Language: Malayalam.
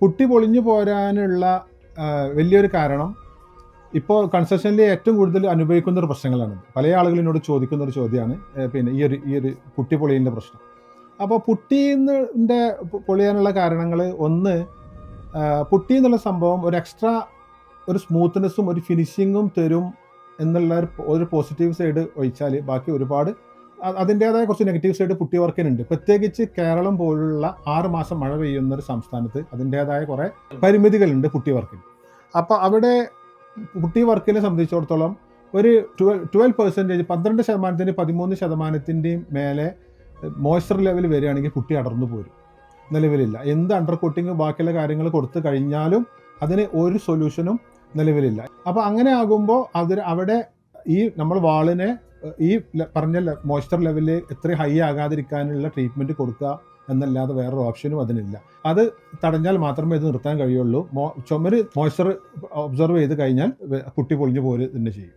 പുട്ടി പൊളിഞ്ഞു പോരാനുള്ള വലിയൊരു കാരണം ഇപ്പോൾ കൺസ്ട്രക്ഷനിൽ ഏറ്റവും കൂടുതൽ അനുഭവിക്കുന്ന ഒരു പ്രശ്നങ്ങളാണ്. പല ആളുകളിനോട് ചോദിക്കുന്ന ഒരു ചോദ്യമാണ് പിന്നെ ഈ ഒരു ഈ ഒരു പുട്ടി പൊളിയലിന്റെ പ്രശ്നം. അപ്പോൾ പുട്ടീന്റെ പൊളിയാനുള്ള കാരണങ്ങൾ ഒന്ന് പുട്ടി എന്നുള്ള സംഭവം ഒരു എക്സ്ട്രാ ഒരു സ്മൂത്ത്നെസ്സും ഒരു ഫിനിഷിങ്ങും തരും എന്നുള്ള ഒരു പോസിറ്റീവ് സൈഡ് ഒഴിച്ചാൽ ബാക്കി ഒരുപാട് അതിന്റേതായ കുറച്ച് നെഗറ്റീവ് സൈഡ് പുട്ടി വർക്കിനുണ്ട് പ്രത്യേകിച്ച് കേരളം പോലുള്ള ആറ് മാസം മഴ പെയ്യുന്ന ഒരു സംസ്ഥാനത്ത് അതിന്റേതായ കുറേ പരിമിതികളുണ്ട് പുട്ടി വർക്കിന് അപ്പോൾ അവിടെ പുട്ടി വർക്കിനെ സംബന്ധിച്ചിടത്തോളം ഒരു ട്വൽ ട്വൽവ് പെർസെന്റേജ് പന്ത്രണ്ട് ശതമാനത്തിന്റെ പതിമൂന്ന് ശതമാനത്തിന്റെയും മേലെ മോയ്സ്ചർ ലെവൽ വരികയാണെങ്കിൽ കുട്ടി അടർന്നു പോരും. നിലവിലില്ല. എന്ത് അണ്ടർ കോട്ടിങ് ബാക്കിയുള്ള കാര്യങ്ങൾ കൊടുത്തു കഴിഞ്ഞാലും അതിന് ഒരു സൊല്യൂഷനും നിലവിലില്ല. അപ്പോൾ അങ്ങനെ ആകുമ്പോൾ അതിന് അവിടെ ഈ നമ്മൾ വാളിനെ ഈ പറഞ്ഞ മോയ്സ്ചർ ലെവൽ എത്ര ഹൈ ആകാതിരിക്കാനുള്ള ട്രീറ്റ്മെന്റ് കൊടുക്കുക എന്നല്ലാതെ വേറൊരു ഓപ്ഷനും അതിനില്ല. അത് തടഞ്ഞാൽ മാത്രമേ ഇത് നിർത്താൻ കഴിയുള്ളൂ. മോ ചുമര് മോയ്സ്ചർ ഒബ്സർവ് ചെയ്ത് കഴിഞ്ഞാൽ കുട്ടി പൊളിഞ്ഞു പോര് തന്നെ ചെയ്യും.